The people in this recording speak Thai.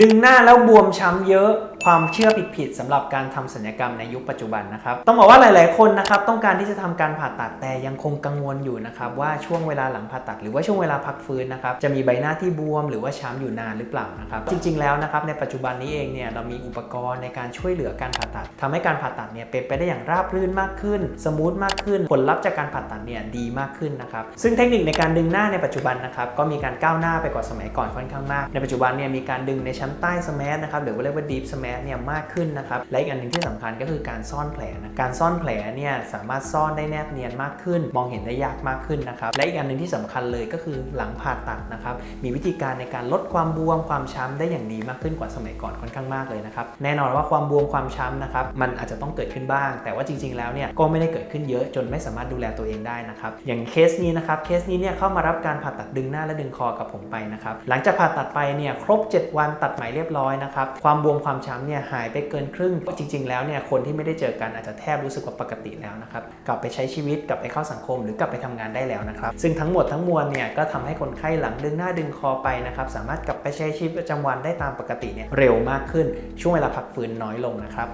ดึงหน้าแล้วบวมช้ำเยอะความเชื่อผิดๆสำหรับการทำศัลยกรรมในยุคปัจจุบันนะครับ ต้องบอกว่าหลาย ๆ คนนะครับต้องการที่จะทำการผ่าตัดแต่ยังคงกังวลอยู่นะครับว่าช่วงเวลาหลังผ่าตัด หรือว่าช่วงเวลาพักฟื้นนะครับจะมีใบหน้าที่บวม หรือว่าช้ำอยู่นานหรือเปล่านะครับจริง ๆ แล้วนะครับในปัจจุบันนี้เองเนี่ยเรามีอุปกรณ์ในการช่วยเหลือการผ่าตัดทำให้การผ่าตัดเนี่ยเป็นไปได้อย่างราบรื่นมากขึ้น สมูทมากขึ้น ผลลัพธ์จากการผ่าตัดเนี่ยดีมากขึ้นนะครับซึ่งเทคนิคในการดึงหน้าในปัจจุบันนะครับก็มีการก้าวหน้าไปกว่าสมัยก่อนค่อนข้างมาก ในปัจจุบันเนี่ยมีการดึงในชั้นใต้สแมสนะครับหรือว่าเรียกว่า deep smash เนี่ยมากขึ้นนะครับ และอีกอันหนึ่งที่สำคัญก็คือการซ่อนแผลนะการซ่อนแผลเนี่ยสามารถซ่อนได้แนบเนียนมากขึ้น มองเห็นได้ยากมากขึ้นนะครับ และอีกอันหนึ่งที่สำคัญเลยก็คือหลังผ่าตัดนะครับ มีวิธีการในการลดความบวมความช้ำได้อย่างดีมากขึ้นกว่าสมัยก่อนค่อนข้างมากเลยนะครับ แน่นอนว่าความบวมความช้ำนะครับมันอาจจะต้องเกิดขึ้นบ้าง แต่ว่าจริง ๆ แล้วเนี่ยก็ไม่ได้เกิดขึ้นเยอะจนไม่สามารถดูแลตัวเองได้นะครับ อย่างเคสนี้นะครับ เคสนี้เนี่ยเข้ามารับการผ่าตัดดึงหน้าและดึงคอกับผมไปนะครับ หลังจากผ่าตัดไปเนี่ยครบ 7 วันตัดไหมเรียบร้อยนะครับ ความบวมความช้ำเนี่ยหายไปเกินครึ่ง จริง ๆ แล้วเนี่ยคนที่ไม่ได้เจอกันอาจจะแทบรู้สึกว่าปกติแล้วนะครับ กลับไปใช้ชีวิตกลับไปเข้าสังคม หรือกลับไปทำงานได้แล้วนะครับ ซึ่งทั้งหมดทั้งมวลเนี่ยก็ทำให้คนไข้หลังดึงหน้าดึงคอไปนะครับสามารถกลับไปใช้ชีวิตประจำวันได้ตามปกติเนี่ยเร็วมากขึ้นช่วงเวลาพักฟื้นน้อยลงนะครับ